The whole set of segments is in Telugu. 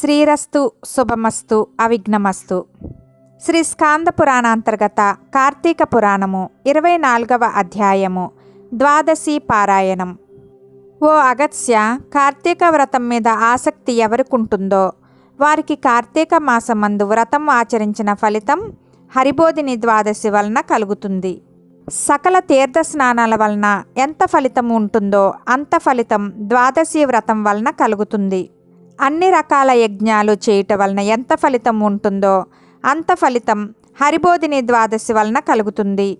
శ్రీరస్తు శుభమస్తు అవిఘ్నమస్తు. శ్రీ స్కాంద పురాణాంతర్గత కార్తీక పురాణము ఇరవై నాలుగవ అధ్యాయము ద్వాదశి పారాయణం. ఓ అగత్య కార్తీక వ్రతం మీద ఆసక్తి ఎవరికుంటుందో వారికి కార్తీక మాసమందు వ్రతం ఆచరించిన ఫలితం హరిబోధిని ద్వాదశి వలన కలుగుతుంది. సకల తీర్థ స్నానాల వలన ఎంత ఫలితం ఉంటుందో అంత ఫలితం ద్వాదశి వ్రతం వలన కలుగుతుంది. అన్ని రకాల యజ్ఞాలు చేయుట వలన ఎంత ఫలితం ఉంటుందో అంత ఫలితం హరిబోధిని ద్వాదశి వలన కలుగుతుంది.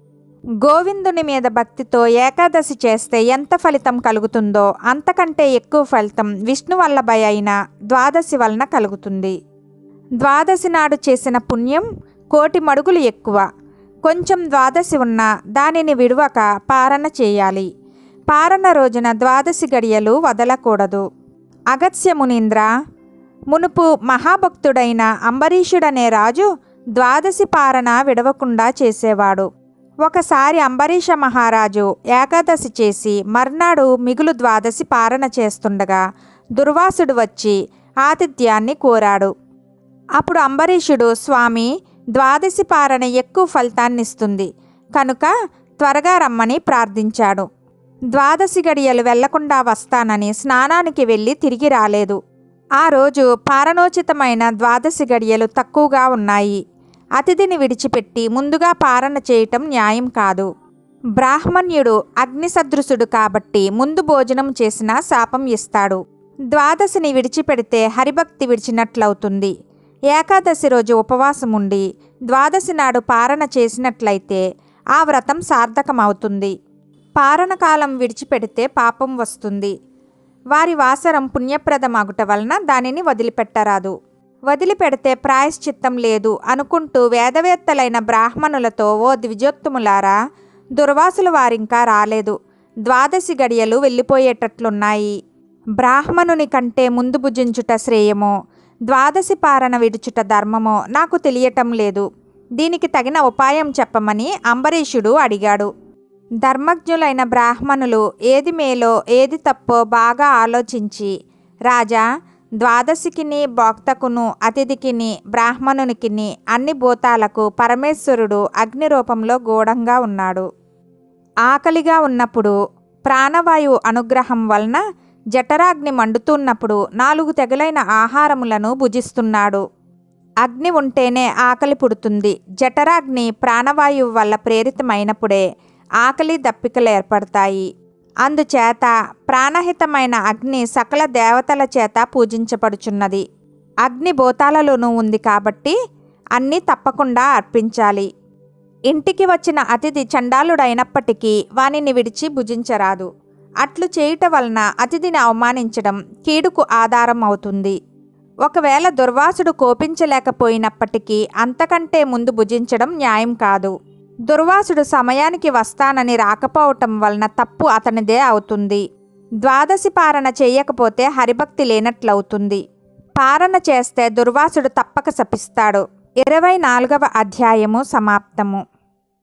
గోవిందుని మీద భక్తితో ఏకాదశి చేస్తే ఎంత ఫలితం కలుగుతుందో అంతకంటే ఎక్కువ ఫలితం విష్ణు వల్లభయ అయిన ద్వాదశి వలన కలుగుతుంది. ద్వాదశి నాడు చేసిన పుణ్యం కోటి మడుగులు ఎక్కువ. కొంచెం ద్వాదశి ఉన్నా దానిని విడువక పారణ చేయాలి. పారణ రోజున ద్వాదశి గడియలు వదలకూడదు. అగత్య మునీంద్ర మునుపు మహాభక్తుడైన అంబరీషుడనే రాజు ద్వాదశి పారణ విడవకుండా చేసేవాడు. ఒకసారి అంబరీష మహారాజు ఏకాదశి చేసి మర్నాడు మిగులు ద్వాదశి పారణ చేస్తుండగా దుర్వాసుడు వచ్చి ఆతిథ్యాన్ని కోరాడు. అప్పుడు అంబరీషుడు స్వామి ద్వాదశి పారణ ఎక్కువ ఫలితాన్నిస్తుంది. కనుక త్వరగా రమ్మని ప్రార్థించాడు. ద్వాదశి గడియలు వెళ్ళకుండా వస్తానని స్నానానికి వెళ్ళి తిరిగి రాలేదు. ఆ రోజు పారణోచితమైన ద్వాదశి గడియలు తక్కువగా ఉన్నాయి. అతిథిని విడిచిపెట్టి ముందుగా పారణ చేయటం న్యాయం కాదు. బ్రాహ్మణ్యుడు అగ్నిసదృశుడు కాబట్టి ముందు భోజనం చేసినా శాపం ఇస్తాడు. ద్వాదశిని విడిచిపెడితే హరిభక్తి విడిచినట్లవుతుంది. ఏకాదశి రోజు ఉపవాసం ఉండి ద్వాదశి నాడు పారణ చేసినట్లయితే ఆ వ్రతం సార్థకమవుతుంది. పారణ కాలం విడిచిపెడితే పాపం వస్తుంది. వారి వాసరం పుణ్యప్రదమాగుట వలన దానిని వదిలిపెట్టరాదు. వదిలిపెడితే ప్రాయశ్చిత్తం లేదు అనుకుంటూ వేదవేత్తలైన బ్రాహ్మణులతో ఓ ద్విజోత్తములారా దుర్వాసులు వారింకా రాలేదు. ద్వాదశి గడియలు వెళ్ళిపోయేటట్లున్నాయి. బ్రాహ్మణుని కంటే ముందు భుజించుట శ్రేయమో ద్వాదశి పారణ విడుచుట ధర్మమో నాకు తెలియటం లేదు. దీనికి తగిన ఉపాయం చెప్పమని అంబరీషుడు అడిగాడు. ధర్మజ్ఞులైన బ్రాహ్మణులు ఏది మేలో ఏది తప్పో బాగా ఆలోచించి రాజా ద్వాదశికిని భోక్తకును అతిథికిని బ్రాహ్మణునికిని అన్ని భూతాలకు పరమేశ్వరుడు అగ్ని రూపంలో గూఢంగా ఉన్నాడు. ఆకలిగా ఉన్నప్పుడు ప్రాణవాయువు అనుగ్రహం వలన జఠరాగ్ని మండుతున్నప్పుడు నాలుగు తెగలైన ఆహారములను భుజిస్తున్నాడు. అగ్ని ఉంటేనే ఆకలి పుడుతుంది. జఠరాగ్ని ప్రాణవాయువు వల్ల ప్రేరితమైనప్పుడే ఆకలి దప్పికలు ఏర్పడతాయి. అందుచేత ప్రాణహితమైన అగ్ని సకల దేవతల చేత పూజించబడుచున్నది. అగ్ని భూతాలలోనూ ఉంది కాబట్టి అన్నీ తప్పకుండా అర్పించాలి. ఇంటికి వచ్చిన అతిథి చండాలుడైనప్పటికీ వానిని విడిచి భుజించరాదు. అట్లు చేయుట వలన అతిథిని అవమానించడం కీడుకు ఆధారం అవుతుంది. ఒకవేళ దుర్వాసుడు కోపించలేకపోయినప్పటికీ అంతకంటే ముందు భుజించడం న్యాయం కాదు. దుర్వాసుడు సమయానికి వస్తానని రాకపోవటం వలన తప్పు అతనిదే అవుతుంది. ద్వాదశి పారణ చేయకపోతే హరిభక్తి లేనట్లవుతుంది. పారణ చేస్తే దుర్వాసుడు తప్పక శపిస్తాడు. ఇరవై నాలుగవ అధ్యాయము సమాప్తము.